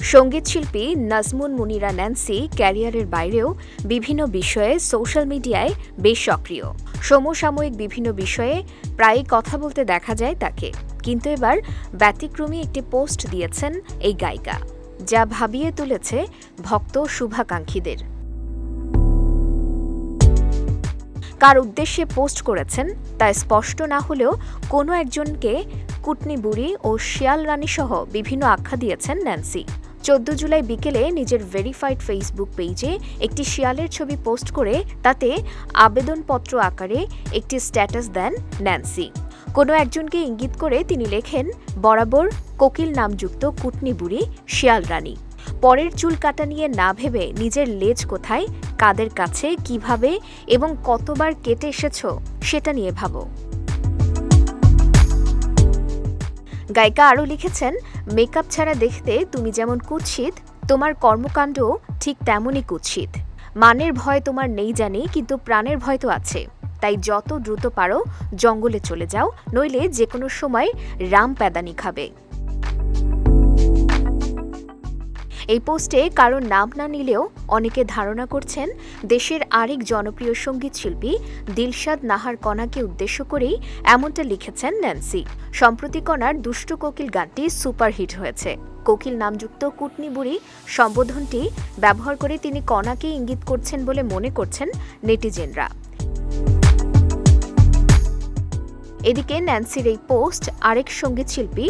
সঙ্গীতশিল্পী নাজমুন, মুনিরা, Nancy ক্যারিয়ারের বাইরেও বিভিন্ন বিষয়ে সোশ্যাল মিডিয়ায় বেশ সক্রিয়। সমসাময়িক বিভিন্ন বিষয়ে প্রায়ই কথা বলতে দেখা যায় তাকে। কিন্তু এবার ব্যতিক্রমী একটি পোস্ট দিয়েছেন এই গায়িকা, যা ভাবিয়ে তুলেছে ভক্ত শুভাকাঙ্ক্ষীদের। কার উদ্দেশ্যে পোস্ট করেছেন তা স্পষ্ট না হলেও কোনো একজনকে কুটনি বুড়ি ও শিয়াল রানী সহ বিভিন্ন আখ্যা দিয়েছেন ন্যান্সি। চোদ্দ জুলাই বিকেলে নিজের ভেরিফাইড ফেসবুক পেজে একটি শিয়ালের ছবি পোস্ট করে তাতে আবেদনপত্র আকারে একটি স্ট্যাটাস দেন ন্যান্সি। কোনো একজনকে ইঙ্গিত করে তিনি লেখেন, বরাবর কোকিল নামযুক্ত কুটনি বুড়ি, শিয়াল রানী। পরের চুল কাটা নিয়ে না ভেবে নিজের লেজ কোথায়, কাদের কাছে, কীভাবে এবং কতবার কেটে এসেছ, সেটা নিয়ে ভাবো। গায়িকা আরও লিখেছেন, মেকআপ ছাড়া দেখতে তুমি যেমন কুৎসিত, তোমার কর্মকাণ্ড ঠিক তেমনই কুৎসিত। মানের ভয় তোমার নেই জানি, কিন্তু প্রাণের ভয় তো আছে। তাই যত দ্রুত পারো, জঙ্গলে চলে যাও, নইলে যে কোনো সময় রাম প্যাদানি খাবে। এই পোস্টে কারও নাম না নিলেও অনেকে ধারণা করছেন দেশের আরেক জনপ্রিয় সংগীত শিল্পী দিলশাদ নাহার কণাকে উদ্দেশ্য করেই এমনটা লিখেছেন ন্যান্সি। সম্প্রতি কণার দুষ্টু কোকিল গানটি সুপারহিট হয়েছে। কোকিল নামযুক্ত কুটনি বুড়ি সম্বোধনটি ব্যবহার করে তিনি কণাকে ইঙ্গিত করছেন বলে মনে করছেন নেটিজেনরা। এদিকে ন্যান্সির এই পোস্ট আরেক সংগীত শিল্পী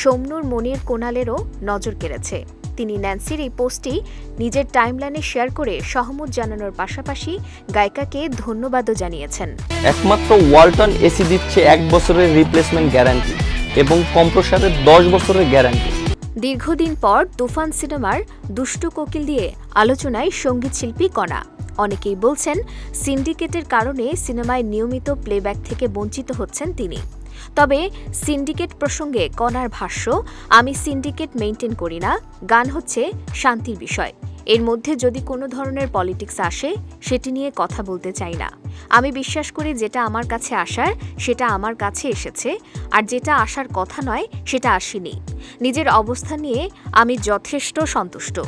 সৌম্যর মনির কোনালেরও নজর কেড়েছে। তিনি ন্যান্সির এই পোস্টটি নিজের টাইমলাইনে শেয়ার করে সহমত জানানোর পাশাপাশি গায়িকাকে ধন্যবাদও জানিয়েছেন। একমাত্র ওয়ালটন এসি দিচ্ছে এক বছরের রিপ্লেসমেন্ট গ্যারান্টি এবং কম্প্রসারের দশ বছরের গ্যারান্টি দীর্ঘদিন পর তুফান সিনেমার দুষ্টু কোকিল দিয়ে আলোচনায় সংগীত শিল্পী কণা। অনেকেই বলছেন, সিন্ডিকেটের কারণে সিনেমায় নিয়মিত প্লেব্যাক থেকে বঞ্চিত হচ্ছেন তিনি। তবে সিন্ডিকেট প্রসঙ্গে কণার ভাষ্য, আমি সিন্ডিকেট মেনটেন করি না, গান হচ্ছে শান্তির বিষয়। এর মধ্যে যদি কোনো ধরনের পলিটিক্স আসে, সেটি নিয়ে কথা বলতে চাই না। আমি বিশ্বাস করি যেটা আমার কাছে আসার, সেটা আমার কাছে এসেছে, আর যেটা আসার কথা নয়, সেটা আসেনি। নিজের অবস্থা নিয়ে আমি যথেষ্ট সন্তুষ্ট।